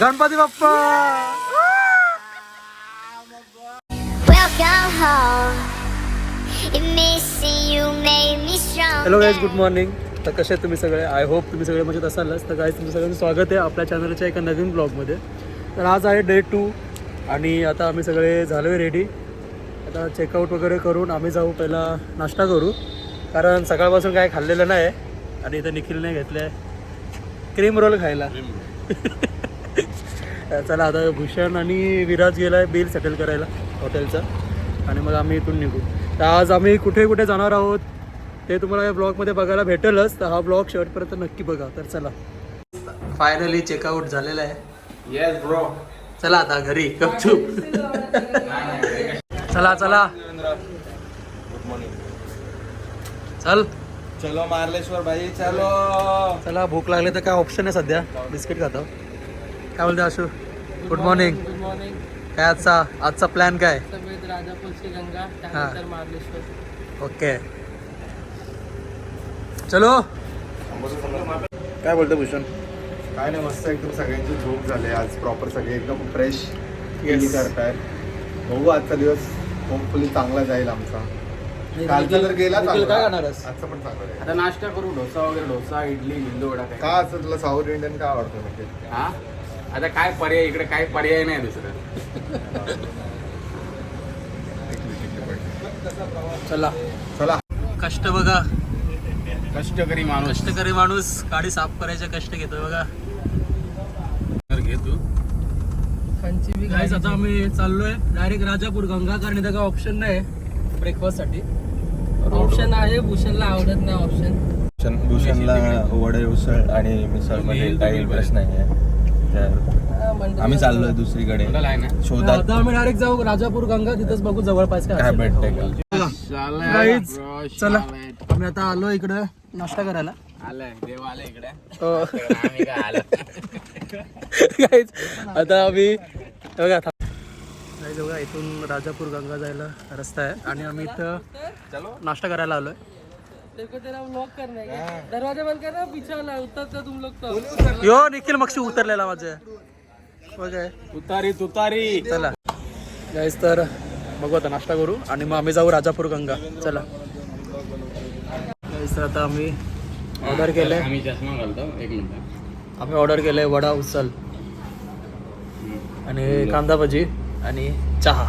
Ganpati Bappa. Hello guys good morning तर कसे आहेत तुम्ही सगळे? आय होप तुम्ही सगळे मजेत असालच. तर गाईज तुमचं सगळ्यांचं स्वागत आहे आपल्या चॅनलच्या एका नवीन ब्लॉगमध्ये तर आज आहे डे टू आणि आता आम्ही सगळे झालो आहे रेडी आता चेकआउट वगैरे करून आम्ही जाऊ पहिला नाश्ता करू. कारण सकाळपासून काय खाल्लेलं नाही आणि इथं निखिलने घेतलं आहे क्रीम रोल खायला चला आता भूषण आणि विराज गेला आहे बिल सेटल करायला हॉटेलचं आणि मग आम्ही इथून निघू. तर आज आम्ही कुठे कुठे जाणार आहोत ते तुम्हाला या ब्लॉगमध्ये बघायला भेटेलच. तर हा ब्लॉग शेवटपर्यंत नक्की बघा. तर चला. फायनली चेकआउट झालेला आहे. येस ब्रो चला आता घरी. गपचूप चला चला. गुड मॉर्निंग चल. चलो मार्लेश्वर भाई चलो. चला भूक लागली तर काय ऑप्शन आहे सध्या? बिस्किट खातो. काय बोलते Ashu? Good morning good morning काय आजचा आजचा प्लॅन काय? सफेद राजापूरची गंगा त्यानंतर महाबळेश्वर. ओके चलो. काय बोलतो भूषण? काय नाही मस्त एकदम सगळ्यांची झोप झाली आज. प्रॉपर सगळे एकदम फ्रेश फील करतायत. बघू आजचा दिवस. होपफुली चांगला जाईल आमचा. कालचा तर गेला निखिल, काय चांगला. खाणारस? आजचा पण चांगला जाईल आता नाश्ता करू डोसा वगैरे डोसा इडली मेंदू वडा काय? का असं तुला साऊथ इंडियन का आवडतं म्हणजे? हा? आता काय पर्याय इकडे काय पर्याय नाही दुसरं. चला. चला. कष्ट बघा. कष्टकरी माणूस. कष्टकरी माणूस गाडी साफ करायचे कष्ट घेतो बघा. घे तू. खांची बी गाईज आता आम्ही चाललोय डायरेक्ट राजापूर गंगा कारण इथं काय ऑप्शन नाही. ब्रेकफास्टसाठी. ऑप्शन आहे भूषणला आवडत नाही ऑप्शन भूषणला वडे उसळ आणि मिसळमध्ये काही इंटरेस्ट नाही आहे तर आम्ही चाललोय दुसरीकडे. शोधात. आता आम्ही डायरेक्ट जाऊ राजापूर गंगा तिथंच बघू जवळपास काय. भेटतंय Guys, Bro, चला. आम्ही आता आलो इकडं नाश्ता करायला. आलाय देव आलाय इकडे. हो. आता आम्ही हे बघा बघा इथून राजापूर गंगा जायला रस्ता आहे. आणि आम्ही इथं नाश्ता करायला आलोय. तेरे को तेरा व्लॉग करना है। क्या? दरवाजा बंद करना पीछे वाला उतरता तुम लोग तो। यो निखिल मक्षी उतरलेला माझ्या बघा तुतारी तुतारी चला। गाईस तर बघू आता नाश्ता करू आणि मग आम्ही जाऊ राजापूर गंगा. चला. तर आता आम्ही ऑर्डर केलंय. आम्ही चष्मा घालतो. एक मिनिट. आम्ही ऑर्डर केलंय वडा उचल आणि कांदा भजी आणि चहा.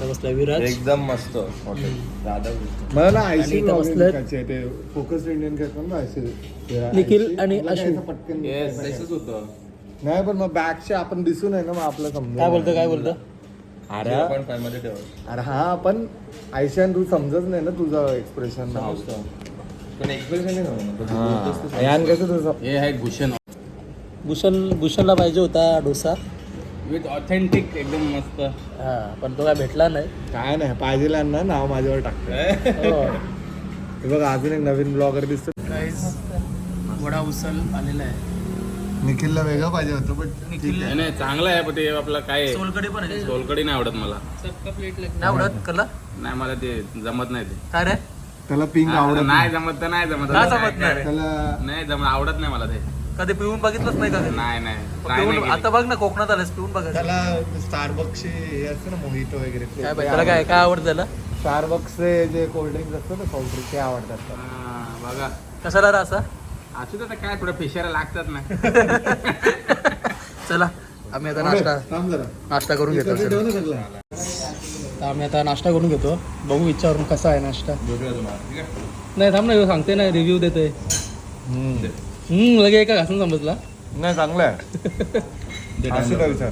विराज. एकदम मस्त. हॉटेल दादा मला ना आणि आयसी इथं बसलेत. ते फोकस इंडियन करतात ना आयसी निखिल आणि अश्विन. पटकन येस तसंच होतं. नाही पण मग बॅगचे आपण दिसून आहे ना मग आपलं समजा काय बोलतो काय बोलतो? अरे पण फायमध्ये ठेव अरे हा पण आयशान तू समजत नाही ना तुझं एक्सप्रेशन पण एक्सप्रेशन कसं तुझं हे आहे भूषण. भूषण भूषणला पाहिजे होता डोसा. विथ ऑथेंटिक एकदम मस्त. हा पण तो काय भेटला नाही. काय नाही पाहिजे ना नाव माझ्यावर टाकतं हो. हे बघ अजून एक नवीन ब्लॉगर दिसतो Guys, वडा उचल आलेला आहे. निखिलला वेगळं पाहिजे होतं पण नाही, नाही चांगलं आहे पण ते आपलं काय आहे, सोलकडी पण आहे. सोलकडी नाही आवडत मला. नाही आवडत कला नाही मला ते जमत नाही ते. काय रे? त्याला पिंक आवडत नाही जमत तर नाही जमत. नाही जमत नाही. त्याला नाही जमत आवडत नाही मला ते. कधी पिऊन बघितलंच नाही का कधी? नाही नाही. पिऊन केली. आता बघ ना कोकणात आलंस पिऊन बघा त्याला स्टारबक्सचे हे असतं ना मोहितो वगैरे. काय त्याला काय काय आवडतं त्याला? स्टारबक्सचे जे कोल्ड्रिंक्स असतं ना कोल्ड्रिंक ते आवडतात त्याला. हा, बघा. कशाला रे असा? असू तर काय थोडं फिशायला लागतात ना. चला आम्ही आता नाश्ता थांब जरा. नाश्ता करून घेतो. ठेव चला. ना सगळं. तर आम्ही आता नाश्ता करून घेतो. बघू विचारून कसा आहे नाश्ता. नाही थांब ना ह्यो सांगते ना रिव्ह्यू देतोय. हम्म लगे एका घासून समजला. नाही चांगलं आहे. विचार.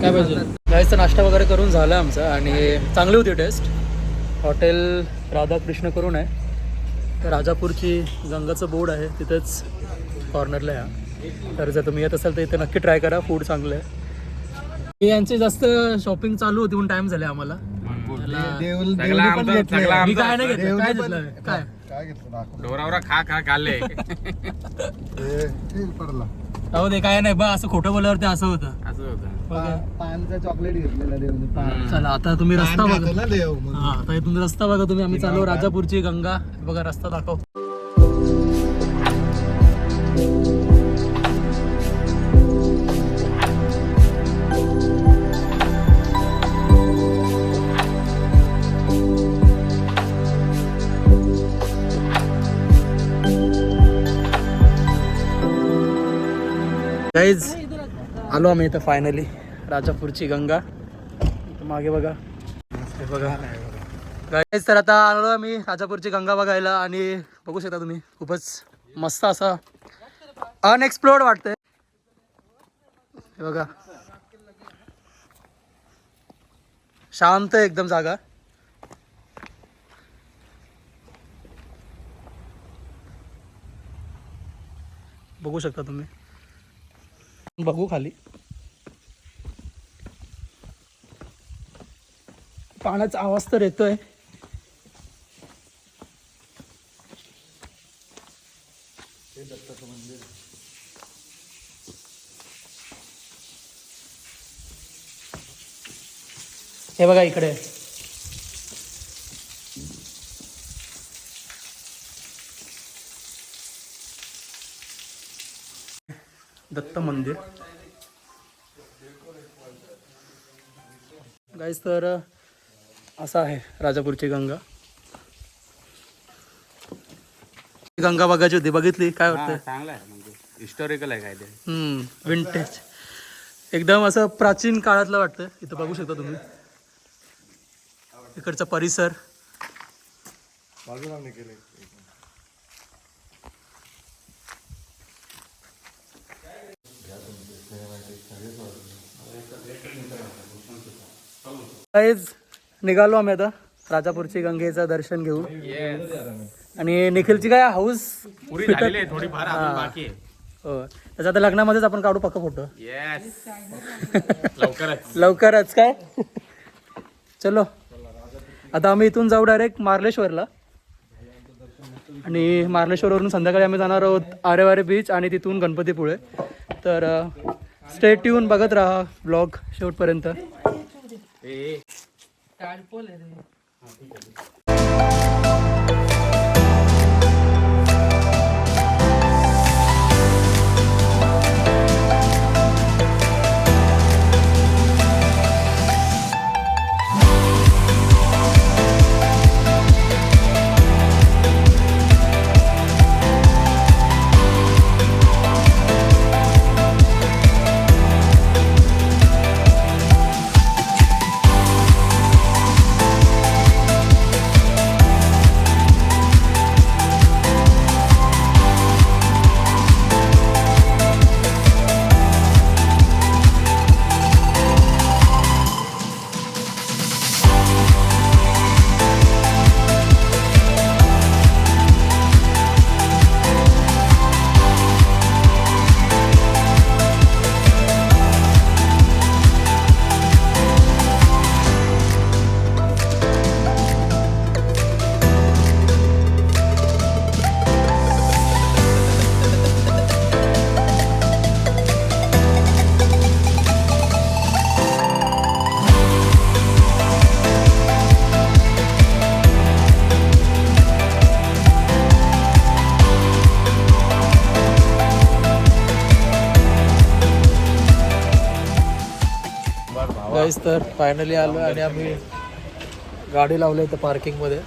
काय पाहिजे? जायचं नाश्ता वगैरे करून झाला आमचा आणि चांगली होती टेस्ट. हॉटेल राधाकृष्ण करून आहे. तर राजापूरची गंगाचं बोर्ड आहे तिथेच कॉर्नरला आहे तर जर तुम्ही येत असाल तर इथे नक्की ट्राय करा फूड चांगलं आहे. यांची जास्त शॉपिंग चालू होती म्हणून टाइम झाले आम्हाला. पण काय नाही घेतलं. काय पण- काय काय घेतलं दाखव. डोरावरा खा खा खाल्ले पडला अहो ते काय नाही बा असं खोटं बोलल्यावरती असं होतं असं होतं बघा. पानचा चॉकलेट घेतलेला देवनी पान चला आता तुम्ही रस्ता पान बघा खातो ना देव म्हणून. हा आता तुम्ही रस्ता बघा तुम्ही आम्ही चालू राजापूरची गंगा बघा रस्ता दाखव गाईज आलो आम्ही इथं फायनली राजापूरची गंगा. इथं मागे बघा. बघा. गाईज तर आता आलो आम्ही राजापूरची गंगा बघायला आणि बघू शकता तुम्ही खूपच मस्त असा अनएक्सप्लोर्ड वाटतंय. हे बघा. शांत आहे एकदम जागा. बघू शकता तुम्ही. बघू खाली. पाण्याचा आवाज तर येतोय. हे बघा इकडे. दत्त मंदिर. गाईस तर असं आहे राजापूरची गंगा. गंगा बघायची होती बघितली? काय वाटतं चांगला आहे म्हणजे हिस्टॉरिकल आहे काय ते हम्म विंटेज एकदम असं प्राचीन काळातलं वाटतं इथं बघू शकता तुम्ही. इकडचा परिसर. काहीच निघालो आम्ही आता राजापूरची गंगेचं दर्शन घेऊन. आणि निखिलची काय हाऊस हो. त्याच्या आता लग्नामध्येच आपण काढू पक्का फोटो. लवकरच. काय? चलो. आता आम्ही इथून जाऊ डायरेक्ट मार्लेश्वरला. आणि मार्लेश्वरवरून संध्याकाळी आम्ही जाणार आहोत आरेवारे बीच आणि तिथून गणपतीपुळे. तर स्टेट येऊन बघत राहा ब्लॉग शेवटपर्यंत. काडपोल आहे रे गाईस तर फायनली आलो आणि आम्ही गाडी लावली इथं पार्किंगमध्ये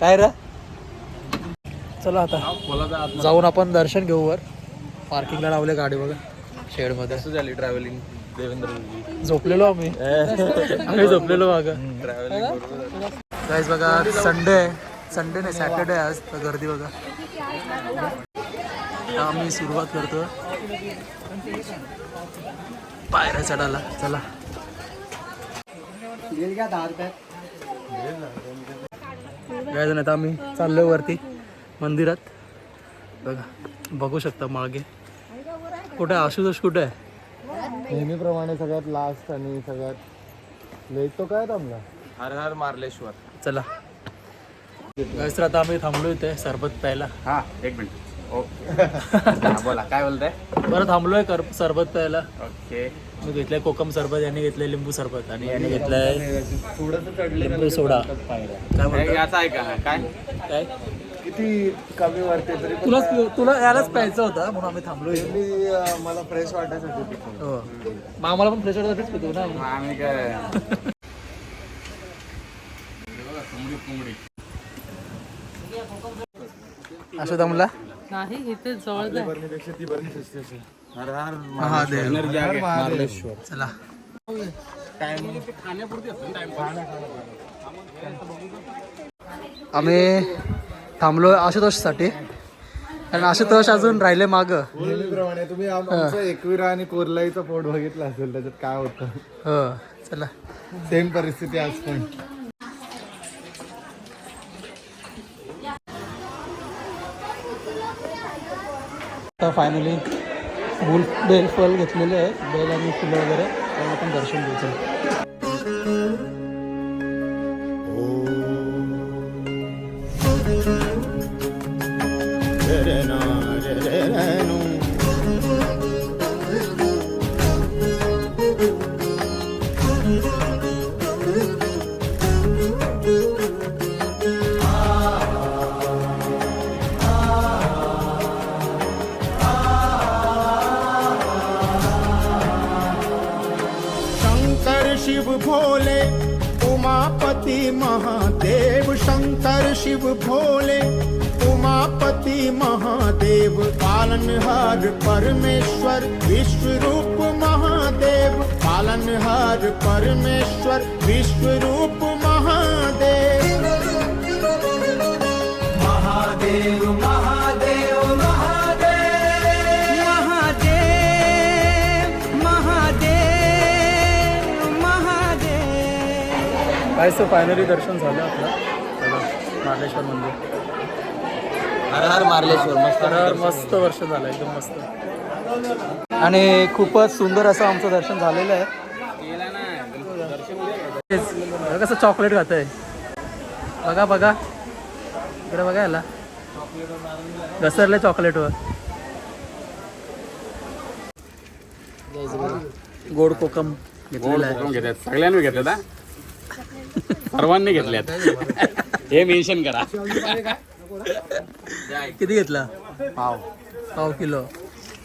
काय रे? चला आता. जाऊन आपण दर्शन घेऊ वर. पार्किंगला लावले गाडी बघा शेडमध्ये कसं झाली ट्रॅव्हलिंग देवेंद्र? झोपलेलो आम्ही. आम्ही झोपलेलो बघा. गाईज बघा संडे आहे संडे नाही सॅटर्डे आज. तर गर्दी बघा. आम्ही सुरुवात करतो. पायऱ्या चढायला चला. काय जण आता आम्ही चाललोय वरती मंदिरात. बघा बघू शकता मागे. कुठे? आशुतोष कुठे? आहे नेहमीप्रमाणे सगळ्यात लास्ट आणि सगळ्यात लेट तो काय थांबला? हर हर मार्लेश्वर. चला. तर आता आम्ही थांबलो इथे सरबत प्यायला. हा एक मिनिट. ओके. हा, बोला काय बोलताय? बरं थांबलोय कर सरबत प्यायला. ओके. मी घेतलंय कोकम सरबत यांनी घेतलंय लिंबू सरबत आणि यांनी घेतलंय लिंबू सोडा. काय हे म्हणतात याचा आहे का काय? काय? किती कमी वाटते तरी तुला तुला यालाच प्यायचं होतं म्हणून आम्ही थांबलो इथे. मी, अं, मला फ्रेश वाटायसाठी पितो. हो. मग आम्हाला पण फ्रेश वाटतच पितो ना? मग आम्ही काय? असं दमला नाही इथे जवळ महादेव. चला. आम्ही थांबलो आशुतोषसाठी. कारण आशुतोष अजून राहिले माग. नेहमीप्रमाणे तुम्ही आम- आमचं एकविरा आणि कोरलाईचा पोट बघितला असेल त्याच्यात काय होतं? हो चला. सेम परिस्थिती आज पण. तर फायनली फुल बेल फल घेतलेले आहे बेल आणि फुलं वगैरे त्यांना आपण दर्शन घ्यायचं शिव भोले उमापति महादेव शंकर शिव भोले उमापति महादेव पालनहार परमेश्वर विश्व रूप महादेव पालनहार परमेश्वर विश्व रूप महादेव महादेव महादेव। काय सर फायनली दर्शन झालं आपलं. चला मार्लेश्वर मंदिर. हर हर मार्लेश्वर मस्त तर मस्त दर्शन झालं एकदम मस्त. आणि खूपच सुंदर असं आमचं दर्शन झालेलं आहे. तेच, बघा कसं चॉकलेट खात आहे बघा बघा. इकडे बघा याला. घसरलं चॉकलेटवर गोड कोकम घेतलेलं आहे. घेतात सगळ्यांनी घेतल्यात हा? सर्वांनी घेतल्यात हे मेन्शन करा. किती घेतला? पाव. पाव किलो.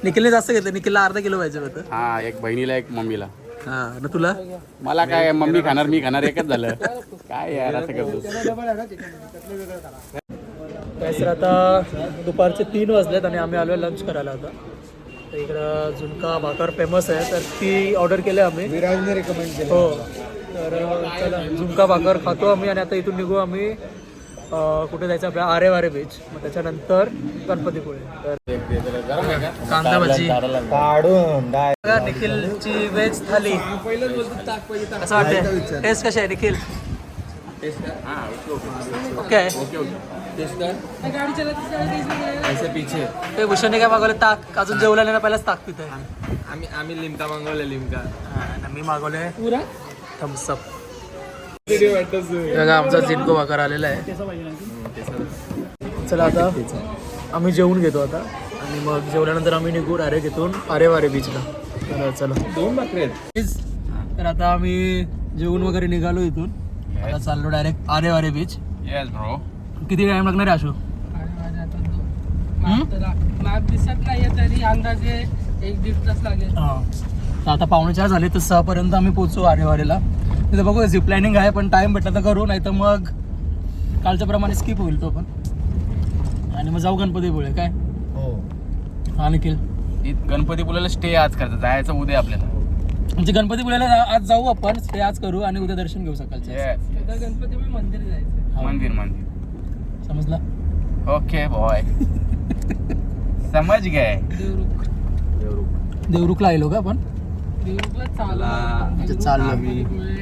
निखिलने जास्त घेतलं. निखिलला अर्धा किलो पाहिजे होतं. हा एक बहिणीला एक मम्मीला. हा ना तुला? मला काय मम्मी खाणार मी खाणार एकच झालं. काय यार असं करतो काय सर आता दुपारचे तीन वाजलेत आणि आम्ही आलो लंच करायला आता. तर इकडं झुणका भाकर फेमस आहे. तर ती ऑर्डर केली आम्ही. विराजने रेकमेंड केलं. हो. तर चला झुणका भाकर खातो आम्ही आणि आता इथून निघू आम्ही कुठे जायचं आपल्या आरे वारे बीच मग त्याच्यानंतर गणपतीपुळे तर कांदा भजी. निखिलची व्हेज थाली. कसं वाटते टेस्ट कशी आहे निखिल? ओके ते भूषणने काय मागवले? ताक. अजून जेवल्याने ना पहिलाच ताक पित आम्ही आम्ही लिमका मागवलं लिमका. मी मागवले पुरा? थम्सअप बघा आमचा जिनको वाकर आलेला आहे. चला आता आम्ही जेवून घेतो आता. आणि मग जेवल्यानंतर आम्ही निघू डायरेक्ट इथून आरे वारे बीचला तर चला. दोन भाकरी आहेत. तर आता आम्ही जेवून वगैरे निघालो इथून. आता चाललो direct Aare Ware beach yes bro किती टाइम लागणार आहे आशू? मॅप दिसत नाहीये तरी अंदाजे एक दीड तास लागेल. हा. तर आता पावणे चार झाले तर सहापर्यंत आम्ही पोचू आरेवारेला. तिथं बघू झिप प्लॅनिंग आहे पण टाइम भेटला तर करू नाही तर मग कालच्या प्रमाणे स्किप होईल तो पण. आणि मग जाऊ गणपतीपुळे काय? हो. हा निखिल. गणपतीपुळ्याला स्टे आज करायचं जायचं उद्या आपल्याला. म्हणजे गणपतीपुळ्याला जा- आज जाऊ आपण ते आज करू आणि उद्या दर्शन घेऊ सकाळचं. गणपती मंदिर जायचं मंदिर मंदिर. समजलं? ओके बॉय समज गए. देवरुख. देवरुखला आलो का आपण?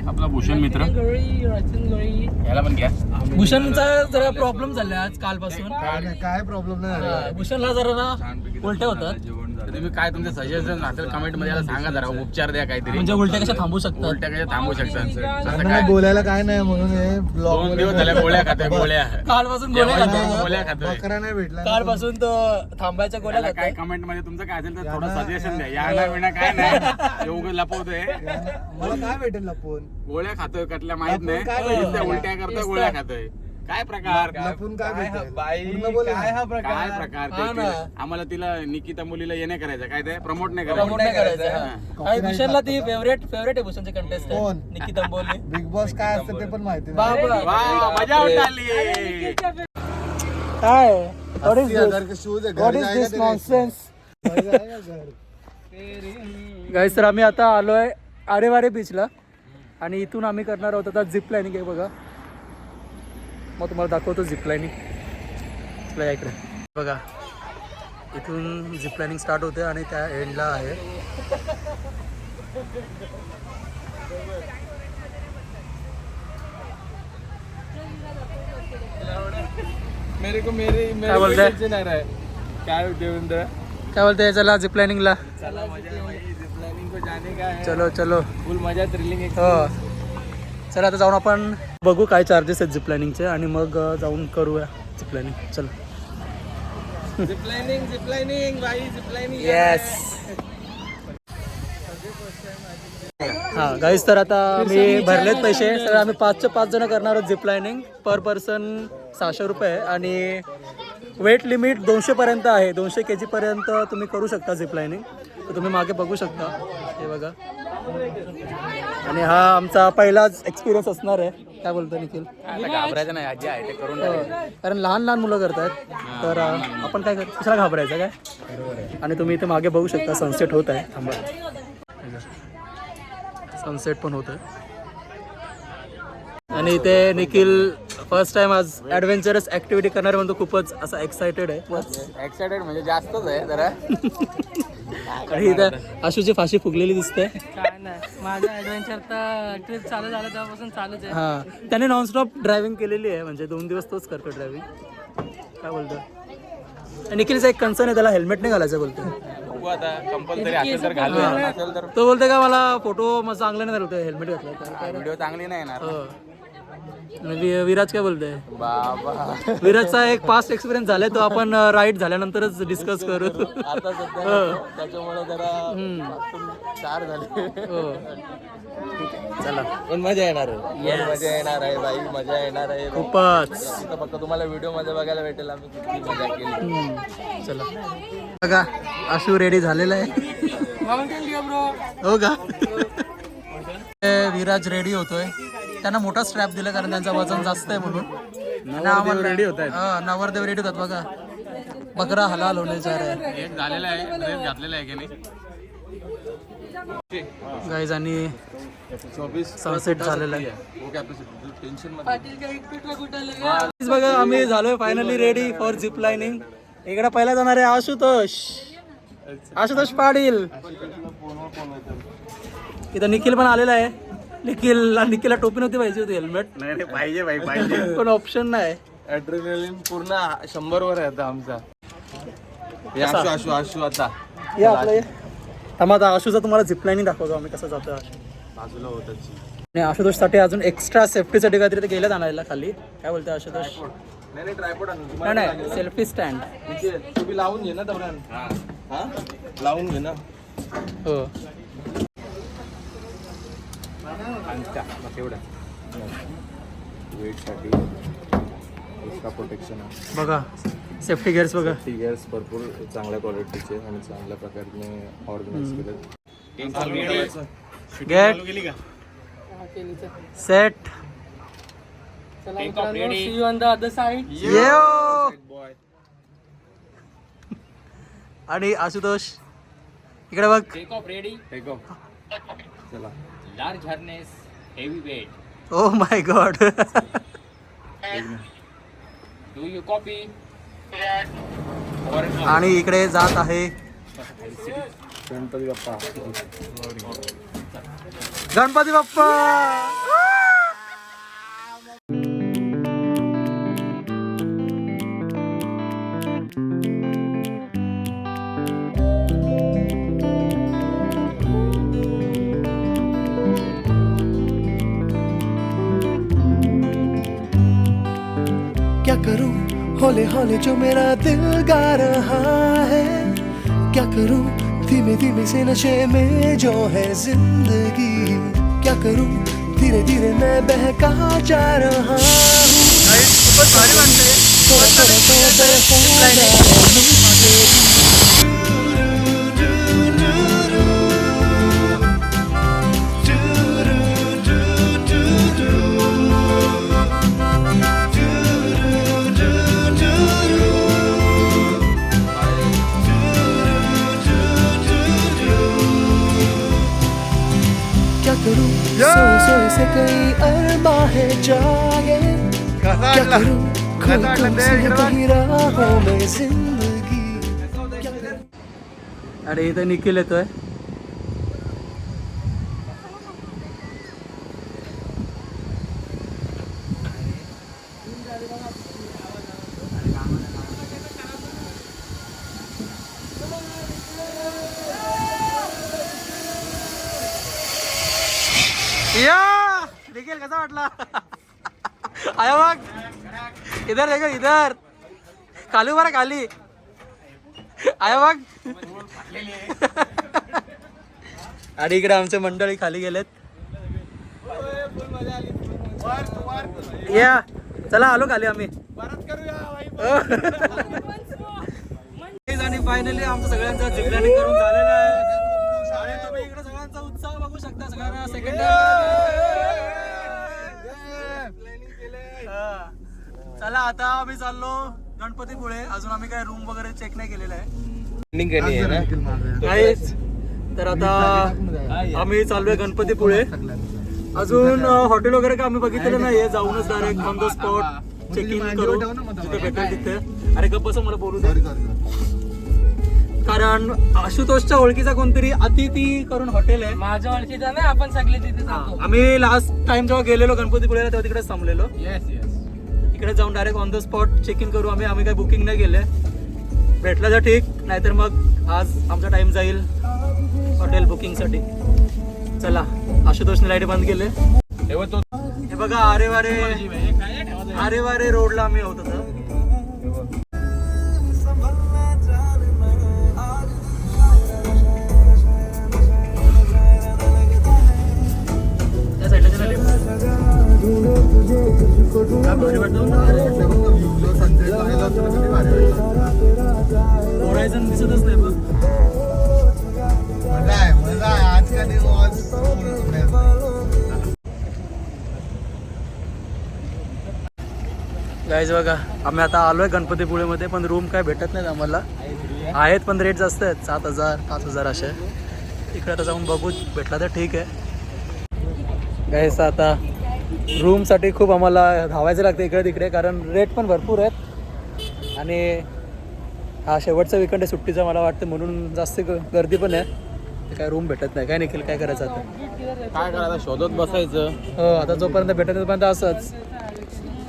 आपला भूषण मित्र. याला पण घ्या. भूषणचा जरा प्रॉब्लेम झाला आज कालपासून. काय प्रॉब्लेम नाही. हा, भूषणला जरा ना उलट्या होतात. तर तुम्ही काय तुमचे सजेशन असेल कमेंटमध्ये याला सांगा जरा. उपचार द्या काहीतरी. म्हणजे उलट्या कशा थांबू शकतात? उलट्या कशा थांबू शकतात काय? बोलायला काय नाही म्हणून हे ब्लॉग दोन दिवस झाल्या गोळ्या खातोय गोळ्या. कालपासून गोळ्या जेवायला खातोय. गोळ्या खातोय. बकरा नाही भेटला कालपासून तो. थांबायच्या गोळ्या काय खातोय. कमेंटमध्ये तुमचं काय असेल तर थोडं सजेशन द्या. या विना काय नाही. एवढं लपवतोय. मला काय भेटेल लपून? गोळ्या खातोय कटल्या माहीत नाही. काय नुसत्या त्याला? उलट्या करतोय गोळ्या खातोय. काय प्रकार? लपून काय भेटेल बाई पूर्ण बोल ना. काय हा काय प्रकार प्रकार हा ना. आम्हाला तिला निकिता मुलीला येणे करायचं. काय ते? प्रमोट नाही प्रमोट नाही करायचं हा. आणि भूषणला ती फेवरेट फेवरेट आहे भूषणचे कंटेस्ट कोण? निकी तंबोली बिग बॉस काय असतं ते पण माहिती नाही. वा मजा उडाली काय? के शूज है घर गाईस तर आम्ही आता आलोय आरेवारे बीचला आणि इथून आम्ही करणार आहोत आता झिप लाईनिंग आहे बघा. मग तुम्हाला दाखवतो झिप लाईनिंग चला या इकडे. बघा इथून झिप लाईनिंग स्टार्ट होते आणि त्या एंडला आहे. मेरे को मेरे काय बोलताय काय देवेंद्र? काय बोलते चला झिप चला प्लॅनिंग है चलो चलो. फुल मजा थ्रिलिंग हो. चला आता जाऊन आपण बघू काय चार्जेस आहेत झिप लाईनिंगचे आणि मग जाऊन करूया झिप लाईनिंग चला. येस हा गाईस तर आता मी भरलेत पैसे. तर आम्ही पाचचे पाच जण करणार आहोत झिप लाईनिंग पर पर्सन सहाशे रुपये आणि वेट लिमिट दोनशे पर्यंत आहे. दोनशे के जी पर्यंत तुम्ही करू शकता झिप लाईनिंग तर तुम्ही मागे बघू शकता. हे बघा. आणि हा आमचा पहिलाच एक्सपिरियन्स असणार आहे. काय बोलतो निखिल? घाबरायचं नाही आजी आहे ते करून हो. कारण लहान लहान मुलं करतात. तर अं, आपण काय कर कशाला घाबरायचं काय? आणि तुम्ही इथे मागे बघू शकता सनसेट होत आहे. थांबा. सनसेट पण होत आहे. आणि इथे निखिल फर्स्ट टाइम आज ॲडव्हेंचरस ॲक्टिव्हिटी करणार म्हणतो खूपच असा एक्सायटेड आहे. एक्सायटेड म्हणजे जास्तच आहे जरा. आणि इथे आशूची फाशी फुगलेली दिसते. काय नाही. माझं ऍडव्हेंचर तर ट्रिप चालू झालं तेव्हापासून चालूच आहे. हां. त्याने नॉनस्टॉप ड्रायव्हिंग केलेली आहे म्हणजे दोन दिवस तोच करतो ड्रायव्हिंग काय बोलतो? निखिलचा एक कन्सर्न आहे त्याला हेल्मेट नाही घालायचं बोलतो. बघू आता कंपल्सरी असेल तर घालू असेल तर तो बोलते का मला फोटो मग चांगला नाही झालं हेल्मेट घातलं तर व्हिडिओ चांगली नाही येणार. हो. विराज काय बोलतोय? बाबा. विराजचा एक पास्ट एक्सपिरियन्स झालाय तो आपण राईड झाल्यानंतरच डिस्कस करू. आता सध्या हो. त्याच्यामुळे जरा. चार झाले. हो. चला. पण मजा येणार आहे? मजा येणार आहे बाई? मजा येणार आहे खूपच. फक्त तुम्हाला व्हिडिओमध्ये बघायला भेटेल आम्ही किती मजा केली. चला. बघा आशू रेडी झालेला आहे. हो का? विराज रेडी होतोय. त्यांना मोठा स्ट्रॅप दिला कारण त्यांचं वजन जास्त आहे म्हणून. रेडी होत नवरदेव रेडी होतात बघा. बकरा हलाल होण्याचा एक झालेला आहे ड्रेस घातलेला आहे की नाही? गाईज आणि सनसेट झालेला आहे. बघा आम्ही झालोय finally ready for zip lining इकडे पहिला जाणार आहे आशुतोष. आशुतोष पाटील. इथं निखिल पण आलेला आहे. निखिल निखिलला टोपी नव्हती पाहिजे होती हेल्मेट नाही नाही, पाहिजे भाई पाहिजे. पण ऑप्शन नाही. ऍड्रेनलिन पूर्ण शंभर वर आहे आता आमचा. हे आशू आशू आशू आता. या आपलं ये. थांबा आता आशूचा तुम्हाला झिप लाईनिंग दाखवतो आम्ही कसं जातो आशू. बाजूला होताची. आणि आशुतोषसाठी अजून एक्स्ट्रा सेफ्टीसाठी काहीतरी ते गेलं आणायला खाली. काय बोलते आशुतोष? नाही नाही ट्रायपॉड आणू नाही नाही सेल्फी स्टँड तुम्ही लावून घे ना दौरान. हा? लावून घे ना. हो. वेटसाठी एक्स्ट्रा प्रोटेक्शन आहे. बघा सेफ्टी गेअर्स बघा. फिगर्स भरपूर चांगल्या क्वालिटीचे आणि चांगल्या प्रकारे ऑर्गनाईज केलेत. गेट सेट चला मित्रांनो see you on the other side येओ आणि आशुतोष इकडे बघ. Take off ready take off चला. Large harness heavy weight oh my god do you copy आणि इकडे जात आहे. गणपती बाप्पा. गणपती बाप्पा! करूँ? हौले हौले जो मेरा दिल गा रहा है। क्या करूँ? धीमे धीमे से नशे में जो है ज़िंदगी। क्या करूँ? धीरे धीरे मैं बहका जा रहा हूँ। सोए से कई अरमा है जागे क्या करूं कहीं राहों में जिंदगी अरे इथं निखिल येतोय या निखिल कसा वाटला आया बघ इधर देखो इधर। खाली बरं खाली आया बघ। आणि इकडे आमचे मंडळी खाली गेलेत. या चला आलो खाली आम्ही. आणि फायनली आमचं सगळ्यांचा जिल्ह्याने करून झालेलं आहे. इकडे सगळ्यांचा उत्साह बघू शकता सगळ्यांना. सेकंड चला आता आम्ही चाललो गणपतीपुळे. अजून आम्ही काय रूम वगैरे चेक नाही केलेलं आहे. काहीच तर आता आम्ही चाललोय गणपतीपुळे. अजून हॉटेल वगैरे काय आम्ही बघितलेलं नाहीये. जाऊनच direct on the spot check in करू. जिथे भेटेल तिथे. अरे गप्प बस मला बोलू दे. कारण आशुतोषच्या ओळखीचा कोणतरी अतिथी करून हॉटेल आहे. माझ्या ओळखीचा ना आपण सगळे तिथे जातो. आम्ही लास्ट टाइम जेव्हा गेलेलो गणपतीपुळेला तेव्हा तिकडे थांबलेलो. तिकडे जाऊन direct on the spot check in करू आम्ही. आम्ही काही बुकिंग नाही केले भेटलं तर ठीक नाहीतर मग आज आमचा टाइम जाईल हॉटेल बुकिंगसाठी चला आशुतोषने लाइट बंद केले. हे बघा अरे वारे अरे वारे रोडला आम्ही होत होतो होरायझन दिसतच नाही मजा आहे मजा आहे बघा आम्ही आता आलोय गणपतीपुळेमध्ये पण रूम काय भेटत नाही आम्हाला. आहेत पण रेट जास्त आहेत. सात हजार पाच हजार असे. इकडे आता जाऊन बघू भेटला तर ठीक आहे. गायस आता रूमसाठी खूप आम्हाला धावायचं लागतं इकडे तिकडे कारण रेट पण भरपूर आहेत. आणि हा शेवटचा विकंड आहे सुट्टीचा मला वाटतं म्हणून जास्त गर्दी पण आहे. ते काय रूम भेटत नाही. काय निखिल काय करायचं आता? काय करायचं शोधत बसायचं. हो आता जोपर्यंत भेटत तोपर्यंत असंच.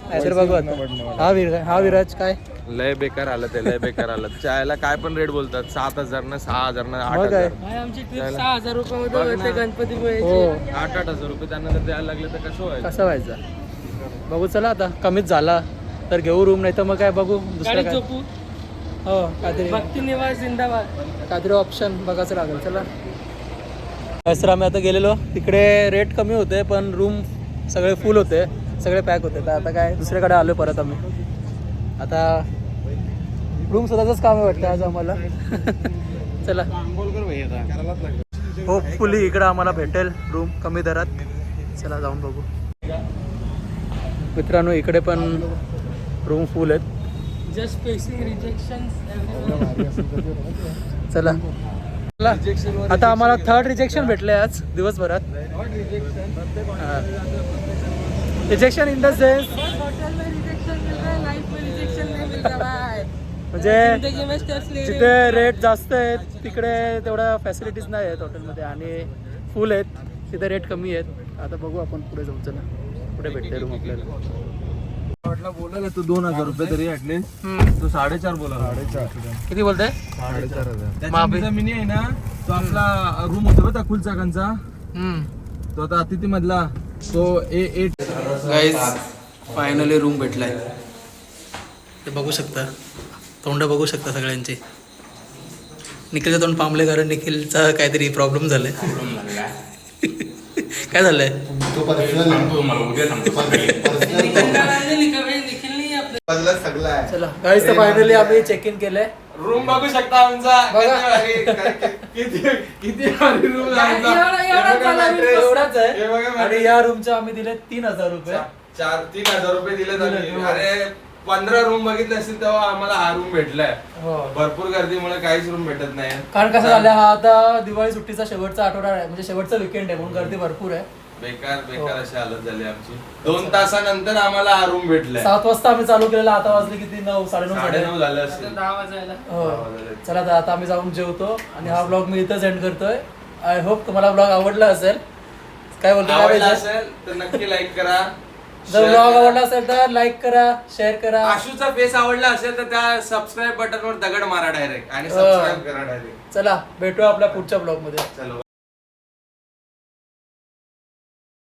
नाहीतर बघू आता. हा विर हा विराज काय? लय बेकार आलं ते लय बेकार आलं चायला काय पण रेट बोलतात सात हजार ना सहा हजार ना आठ मग काय? हजार. भाई आमची ट्रिप सहा हजार रुपयामध्ये होते गणपतीपुळे हो. आठ आठ हजार रुपये त्यांना जर द्यायला लागले तर कसं व्हायचं? कसं व्हायचं? बघू चला आता. कमीच झाला. तर घेऊ रूम नाही तर मग काय बघू? दुसरं गाडी काय? झोपू? हो काहीतरी. भक्ती निवास जिंदाबाद. काहीतरी ऑप्शन बघायचं लागेल. चला. सर आम्ही आता गेलेलो. तिकडे रेट कमी होते पण रूम सगळे फुल होते. सगळे पॅक होते. तर आता काय? दुसऱ्याकडे आलो परत आम्ही. आता रूम स्वतःच काम आहे वाटतं आज आम्हाला. चला. होपफुली इकडं आम्हाला भेटेल रूम कमी दरात. चला जाऊन बघू. मित्रांनो इकडे पण रूम फुल आहेत. जस्ट फेसिंग रिजेक्शन चला. चला. आता आम्हाला थर्ड रिजेक्शन भेटले आज दिवसभरात. रिजेक्शन इन द सेन्स म्हणजे जिथे रेट जास्त आहेत तिकडे तेवढ्या फॅसिलिटीज नाही आहेत हॉटेलमध्ये आणि फुल आहेत तिथे रेट कमी आहेत. आता बघू आपण पुढे जाऊ चला. पुढे भेटते रूम आपल्याला? वाटलं बोलायला तू दोन हजार रुपये तरी ऍटलीस्ट तू साडेचार बोला साडेचार. किती बोलते साडेचार हजार. माफी. मिनी आहे ना तो आपला रूम होता बघा कुल चाकांचा तो आता अतिथी मधला तो A eight guys finally room भेटलाय. ते बघू शकता. तोंड बघू शकता सगळ्यांची. निखिलचं तोंड पांबले कारण निखिलचा काहीतरी प्रॉब्लेम झालाय. काय झालंय? निखिल नहीं अपने बदला सगळं आहे. चला गाईज तर फायनली आम्ही चेक इन केलंय. रूम बघू शकता आमचा. किती रूम. एवढाच हे आहे. बघा आणि या रूमचे आम्ही दिले तीन हजार रुपये. चार तीन हजार रुपये दिले त्यांनी अरे पंधरा रूम बघितले असतील तेव्हा आम्हाला हा रूम भेटलाय. हो. भरपूर गर्दीमुळे काहीच रूम भेटत नाही. कारण कसं झालं हा आता दिवाळी सुट्टीचा शेवटचा आठवडा आहे म्हणजे शेवटचा विकेंड आहे म्हणून गर्दी भरपूर आहे. बेकार बेकार अशी हालत झाली आमची. दोन तासानंतर आम्हाला हा रूम भेटलाय. सात वाजता आम्ही चालू केलेला आता वाजले किती? नऊ साडेनऊ साडेनऊ साडे झालं आता असेल दहा वाजायला. हो. चला तर आता आम्ही जाऊन जेवतो आणि हा ब्लॉग मी इथंच एंड करतोय. आय होप तुम्हाला ब्लॉग आवडला असेल. काय बोलतो काय आवडला बोलतो? असेल तर नक्की लाईक करा. जर ब्लॉग. आवडला असेल तर लाईक करा शेअर करा आशूचा फेस आवडला असेल तर त्या सबस्क्राईब बटनवर दगड मारा डायरेक्ट आणि. सबस्क्राईब करा डायरेक्ट चला भेटूया आपल्या पुढच्या ब्लॉगमध्ये चलो